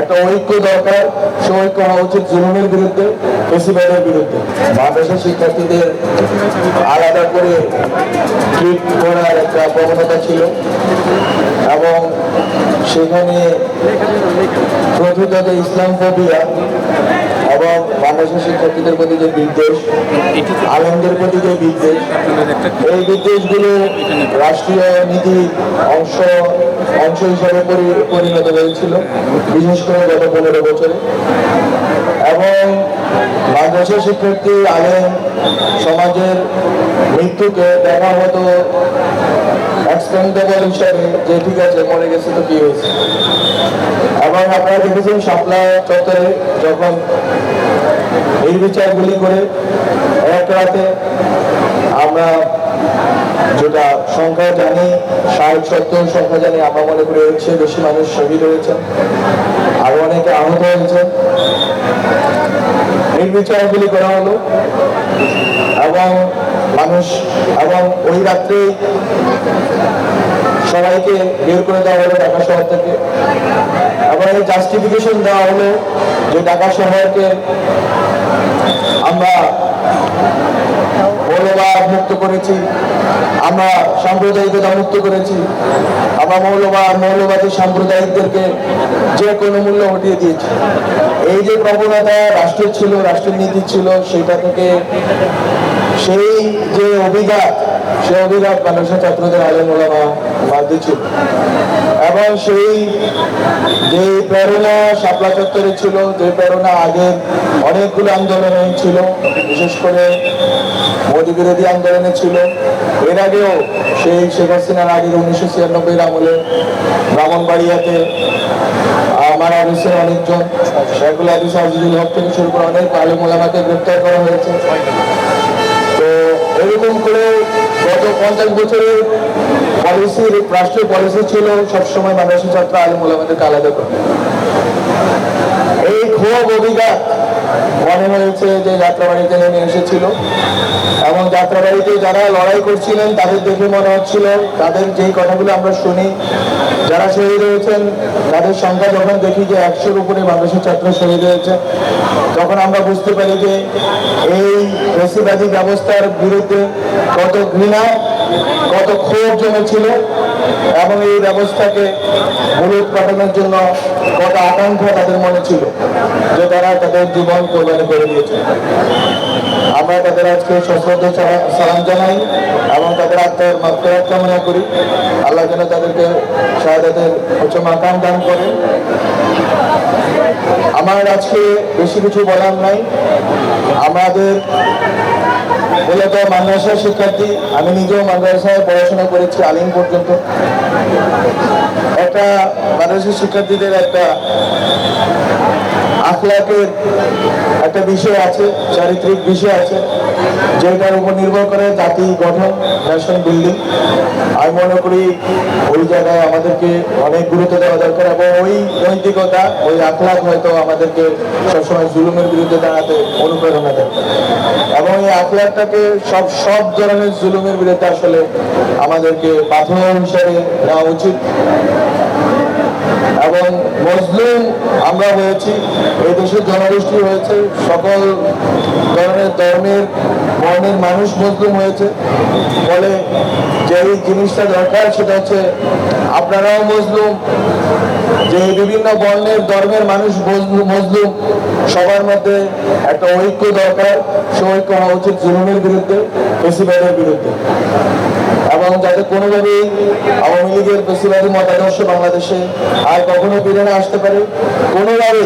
একটা ঐক্য দরকার সে ঐক্য হওয়া উচিত জুলুমের বিরুদ্ধে বেশিবাদের বিরুদ্ধে। বাংলাদেশের শিক্ষার্থীদের আলাদা করে ট্রিট করার একটা প্রবণতা ছিল। এবং সেখানে প্রথমত ইসলাম ফোবিয়া মাদ্রাসা শিক্ষার্থীদের প্রতি যে বিদ্বেষ আলমদের প্রতি যে বিদ্বেষ, এই বিদ্বেষগুলো রাষ্ট্রীয় নীতি অংশ অংশ হিসাবে পরিণত হয়েছিল, বিশেষ করে গত পনেরো বছরে। এবং মাদ্রাসা শিক্ষার্থী আলেম সমাজের মৃত্যুকে দেখা হতো এক্সপেন্ডেবল হিসাবে যে ঠিক আছে, মরে গেছে তো কি হয়েছে? এবং আপনারা দেখেছেন শাপলা চত্বরে যখন এই বিচারগুলি করে, এক রাতে আমরা যেটা সংখ্যা জানি, ষাট, সত্তর সংখ্যা জানি, আমরা মনে করি হচ্ছে বেশি মানুষ শহীদ হয়েছেন আরও অনেকে আহত হয়েছেন এই বিচারগুলি করা হলো এবং মানুষ এবং ওই রাত্রে সবাইকে বের করে দেওয়া হলো ঢাকা শহর থেকে। এবং এই জাস্টিফিকেশন দেওয়া হলো যে ঢাকা শহরকে আমরা মৌলবাদ মুক্ত করেছি, আমরা সাম্প্রদায়িকতা মুক্ত করেছি, আমরা মৌলবাদ, মৌলবাদী সাম্প্রদায়িকদেরকে যে কোনো মূল্য উঠিয়ে দিয়েছি। এই যে প্রবণতা রাষ্ট্রের ছিল রাষ্ট্রের নীতি ছিল, সেটা থেকে সেই যে অভিঘাত সে অভিঘাত মানুষের ছাত্রদের আলেম ওলামা দিচ্ছিল। এবং সেই যে প্রেরণা শাপলা চত্বরে ছিল যে প্রেরণা আগে অনেকগুলো আন্দোলনে ছিল বিশেষ করে মোদী বিরোধী আন্দোলনে ছিল। এর আগেও সেই শেখ হাসিনার আগে উনিশশো ছিয়ানব্বই আমলে ব্রাহ্মণবাড়িয়াতে আহ, মারা গেছে অনেকজন শেখুল হাদিস আজিজুল হক থেকে শুরু করে অনেক আলেম ওলামাকে গ্রেপ্তার করা হয়েছে। এরকম করে গত পঞ্চাশ বছরে পলিসির রাষ্ট্রীয় পলিসি ছিল, সবসময় মাদ্রাসা ছাত্র আলিমুল আমাদেরকে আলাদা করা এই ক্ষোভ অভিঘাত মনে হয়েছে যে যাত্রাবাড়িতে নেমে এসেছিল। এবং যাত্রাবাড়িতে যারা লড়াই করছিলেন, তাদের দেখে মনে হচ্ছিল, তাদের যেই কথাগুলো আমরা শুনি, যারা শহীদ হয়েছেন, তাদের সংখ্যা যখন দেখি যে একশোর উপরে মাদ্রাসা ছাত্র শহীদ হয়েছে, তখন আমরা বুঝতে পারি যে এই বেশিবাদী ব্যবস্থার বিরুদ্ধে কত ঘৃণা, কত ক্ষোভ জমেছিল এবং এই ব্যবস্থাকে মূলত পাঠানোর জন্য কত আকাঙ্ক্ষা তাদের মনে ছিল, যে তারা তাদের জীবন কোরবানি করে দিয়েছে। আমরা তাদের আজকে সশ্রদ্ধ সালাম জানাই এবং তাদের আত্মার মাত্রার কামনা করি। আল্লাহ যেন তাদেরকে শাহাদাতের উচ্চ মাকাম দান করেন। আমার আজকে বেশি কিছু বলার নাই। আমাদের মূলত মাদ্রাসার শিক্ষার্থী, আমি নিজেও মাদ্রাসায় পড়াশোনা করেছি আলিম পর্যন্ত। একটা মাদ্রাসার শিক্ষার্থীদের একটা আখলাকের একটা বিষয় আছে, চারিত্রিক বিষয় আছে। যেটার উপর নির্ভর করে জাতি গঠন ন্যাশন বিল্ডিং আমি মনে করি ওই জায়গায় আমাদেরকে অনেক গুরুত্ব দেওয়া দরকার এবং ওই নৈতিকতা, ওই আখলাক হয়তো আমাদেরকে সবসময় জুলুমের বিরুদ্ধে দাঁড়াতে অনুপ্রেরণা দেয়। এবং এই আখলাকটাকে সব সব ধরনের জুলুমের বিরুদ্ধে আসলে আমাদেরকে পাথর হিসাবে নেওয়া উচিত। এবং মুসলিম আমরা হয়েছি এই দেশের জনগোষ্ঠী হয়েছে, সকল ধরনের ধর্মের বর্ণের মানুষ মুসলিম হয়েছে। ফলে যে এই জিনিসটা দরকার সেটা হচ্ছে আপনারাও মজলুম, যে বিভিন্ন বর্ণের, ধর্মের মানুষ মজলুম মজলুম। সবার মধ্যে একটা ঐক্য দরকার। সে ঐক্য হওয়া উচিত জুলুমের বিরুদ্ধে বেশিবাদের বিরুদ্ধে। এবং যাতে কোনোভাবেই আওয়ামী লীগের বেশিরভাগই মতাদর্শ বাংলাদেশে আর কখনো ফিরে না আসতে পারে। কোনোভাবে,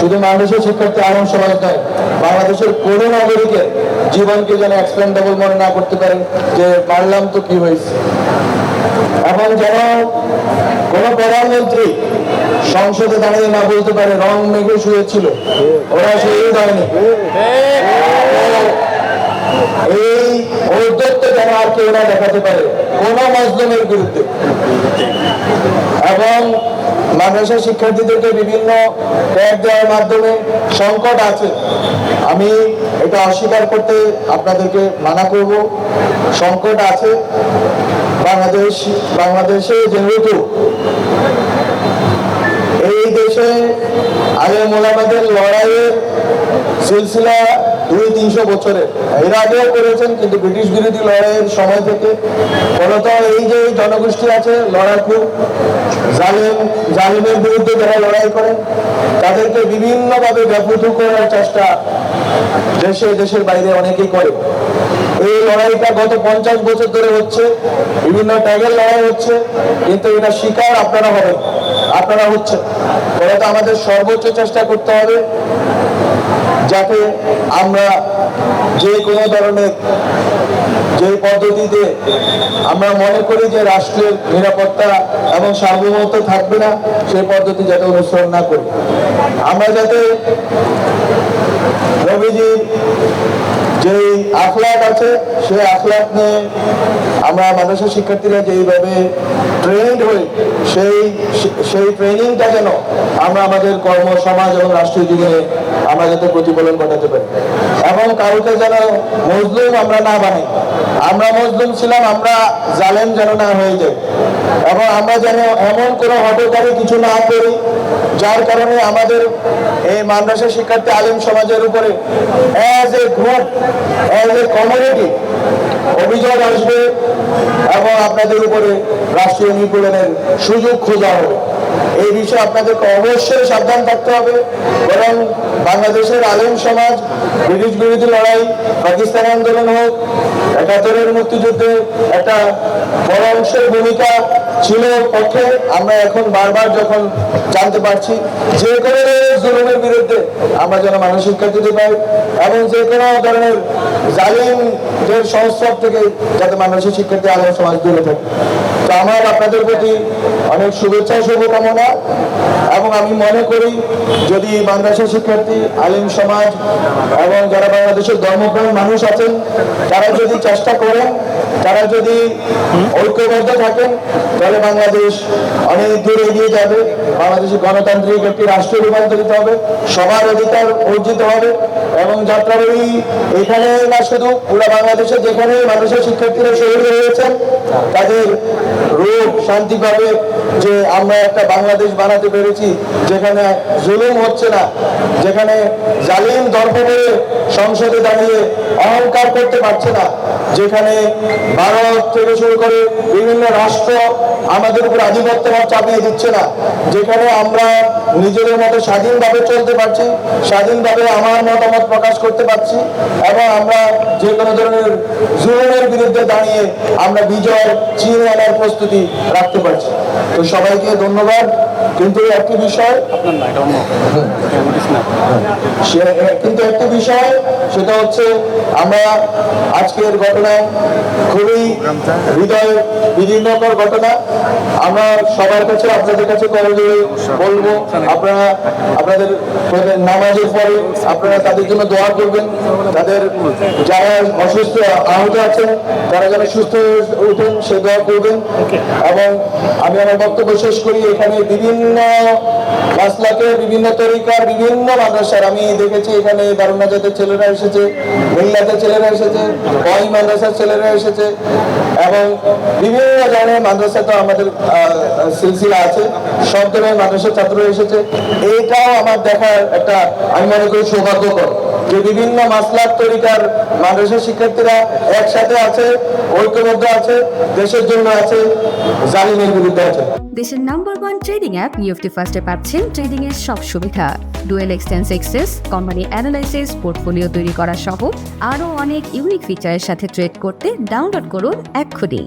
শুধু মানুষের শিক্ষার্থী আলম সমাজ নয়, বাংলাদেশের কোনো নাগরিকের জীবনকে যেন এক্সপেন্ডেবল মনে না করতে পারে, যে পারলাম তো কি হয়েছে। এখন যেন কোন প্রধানমন্ত্রী সংসদে দাঁড়িয়ে না বলতে পারে, রং মেঘে শুয়েছিল ওরা শহীদ হয়নি এই যেন আর কেউ না দেখাতে পারে, কোন মজলুমের বিরুদ্ধে। এবং মাদ্রাসা শিক্ষার্থীদেরকে বিভিন্ন ট্যাগ দেওয়ার মাধ্যমে সংকট আছে। আমি এটা অস্বীকার করতে আপনাদেরকে মানা করব। সংকট আছে। বাংলাদেশ বাংলাদেশে যেহেতু এই দেশে আগে মোলামাদের লড়াইয়ের সিলসিলা দুই তিনশো বছরের এর আগেও করেছেন, কিন্তু ব্রিটিশ বিরোধী লড়াইয়ের সময় থেকে। ফলত এই যে জনগোষ্ঠী আছে, লড়াকু, জালিম, জালিমের বিরুদ্ধে যারা লড়াই করে, তাদেরকে বিভিন্নভাবে ব্যাপৃত করার চেষ্টা দেশে, দেশের বাইরে অনেকেই করে। এই লড়াইটা গত পঞ্চাশ বছর ধরে হচ্ছে, বিভিন্ন ট্যাগের লড়াই হচ্ছে, কিন্তু এটা শিকার আপনারা হবেন, আপনারা হচ্ছে ফলে আমাদের সর্বোচ্চ চেষ্টা করতে হবে যাতে আমরা যে কোনো ধরনের, যে পদ্ধতিতে আমরা মনে করি যে রাষ্ট্রের নিরাপত্তা এবং সার্বভৌমত্ব থাকবে না সেই পদ্ধতি যাতে অনুসরণ না করি। আমরা যাতে নবীজির যে আখলাক আছে, সেই আখলাক নিয়ে আমরা মাদ্রাসা শিক্ষার্থীরা যেইভাবে ট্রেন্ড হই, সেই সেই ট্রেনিংটা যেন আমরা আমাদের কর্ম, সমাজ এবং রাষ্ট্রীয় জীবনে আমরা যাতে প্রতিফলন ঘটাতে পারি। এবং কাউকে যেন মজলুম আমরা না বানাই। আমরা মজলুম ছিলাম, আমরা জালেম যেন না হয়ে যাই। এবং আমরা যেন এমন কোনো হটকারী কিছু না করি, যার কারণে আমাদের এই মাদ্রাসা শিক্ষার্থী আলিম সমাজের উপরে as a group a community অভিযোগ আসবে এবং আপনাদের উপরে রাষ্ট্রীয় নিপীড়নের সুযোগ খোঁজা হবে। এই বিষয়ে আপনাদেরকে অবশ্যই সাবধান থাকতে হবে। এবং বাংলাদেশের আলিম সমাজ, ব্রিটিশ বিরোধী লড়াই, পাকিস্তান আন্দোলন হোক একাত্তরের মুক্তিযুদ্ধে একটা বড় অংশের ভূমিকা ছিল পক্ষে। আমরা এখন বারবার যখন জানতে পারছি, যে কোনো জুলুমের বিরুদ্ধে আমরা যেন মানুষ শিক্ষা দিতে পারি এবং যে কোনো ধরনের জালিমদের সংস্রব থেকে যাতে মানুষের শিক্ষার্থী আলম সমাজ দূরে থাকে আমার আপনাদের প্রতি অনেক শুভেচ্ছা, শুভকামনা এবং আমি মনে করি যদি বাংলাদেশের শিক্ষার্থী, আলিম সমাজ এবং যারা বাংলাদেশের ধর্মপ্রাণ মানুষ আছেন, তারা যদি চেষ্টা করেন, তারা যদি ঐক্যবদ্ধ থাকেন, তাহলে বাংলাদেশ অনেক দূর এগিয়ে যাবে। বাংলাদেশের গণতান্ত্রিক একটি রাষ্ট্র রূপান্তরিত হবে, সবার অধিকার অর্জিত হবে এবং যাত্রাবাড়ি এখানে না শুধু পুরো বাংলাদেশে যেখানে মানুষের শিক্ষার্থীরা শহীদ হয়েছেন, তাদের রূপ শান্তি পাবে যে আমরা একটা বাংলাদেশ বানাতে পেরেছি, যেখানে জুলুম হচ্ছে না, যেখানে জালিম দর্পণে সংসদে দাঁড়িয়ে অহংকার করতে পারছে না, যেখানে ভারত থেকে শুরু করে বিভিন্ন রাষ্ট্র আমাদের উপর আধিপত্য চাপিয়ে দিচ্ছে না, যেখানে আমরা নিজেদের মতো স্বাধীনভাবে চলতে পারছি, স্বাধীনভাবে আমার মতামত প্রকাশ করতে পারছি এবং আমরা যে কোনো ধরনের জুলুমের বিরুদ্ধে দাঁড়িয়ে আমরা বিজয়, চিন আনার প্রস্তুতি রাখতে পারছি। তো সবাইকে ধন্যবাদ। কিন্তু একটি বিষয় না সে- কিন্তু একটি বিষয় সেটা হচ্ছে আমরা আজকের ঘটনায় খুবই হৃদয় বিদীর্ণকর ঘটনা। আমরা সবার কাছে আপনাদের কাছে বলব আপনারা আপনাদের নামাজের পরে আপনারা তাদের জন্য দোয়া করবেন। তাদের যারা অসুস্থ আহত আছেন তারা যারা সুস্থ হয়ে উঠেন সে দোয়া করবেন। এবং আমি আমার বক্তব্য শেষ করি এখানে বিভিন্ন মাসলাকে, বিভিন্ন তরিকার, বিভিন্ন মাদ্রাসার। আমি দেখেছি এখানে দারুণ নাজাতের ছেলেরা এসেছে মিল্লাতের ছেলেরা এসেছে ওয়াই মাদ্রাসার ছেলেরা এসেছে, এবং বিভিন্ন ধরনের মাদ্রাসা তো আমাদের সিলসিলা আছে। সব ধরনের মাদ্রাসার ছাত্র এসেছে। এইটাও আমার দেখার একটা, আমি মনে করি সৌভাগ্যকর। যে বিভিন্ন মাসলাক তরিকার মাদ্রাসা শিক্ষার্থীরা একসাথে আছে, ঐক্যবদ্ধ আছে, দেশের জন্য আছে, জালিমের বিরুদ্ধে আছে। দেশের নাম্বার ওয়ান ট্রেডিং অ্যাপ নিউফটি ফার্স্টে পাচ্ছেন ট্রেডিং এর সব সুবিধা। ডুয়েল এক্সটেন্স এক্সেস কোম্পানি অ্যানালাইসিস পোর্টফোলিও তৈরি করা সহ আরও অনেক ইউনিক ফিচারের সাথে ট্রেড করতে ডাউনলোড করুন এক্ষুনি।